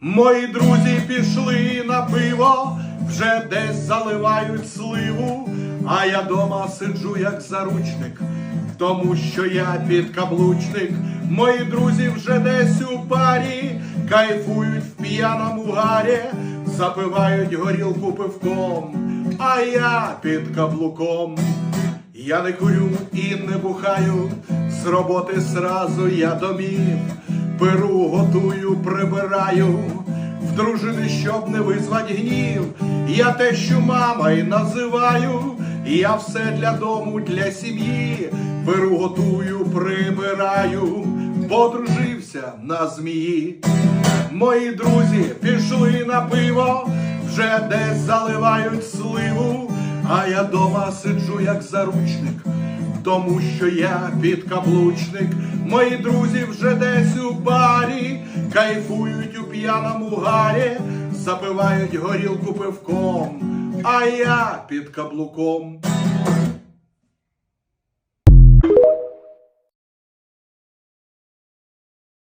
Мої друзі пішли на пиво, вже десь заливають сливу, а я дома сиджу як заручник, тому що я підкаблучник. Мої друзі вже десь у парі, кайфують в п'яному гарі, запивають горілку пивком, а я під каблуком. Я не курю і не бухаю, з роботи сразу я домів, перу готую, прибираю, в дружини, щоб не визвать гнів. Я те, що мама й називаю, я все для дому, для сім'ї, беру, готую, прибираю, подружився на змії. Мої друзі пішли на пиво, вже десь заливають сливу, а я дома сиджу як заручник, тому що я підкаблучник. Мої друзі вже десь у барі, кайфують у п'яному гарі, запивають горілку пивком, а я під каблуком.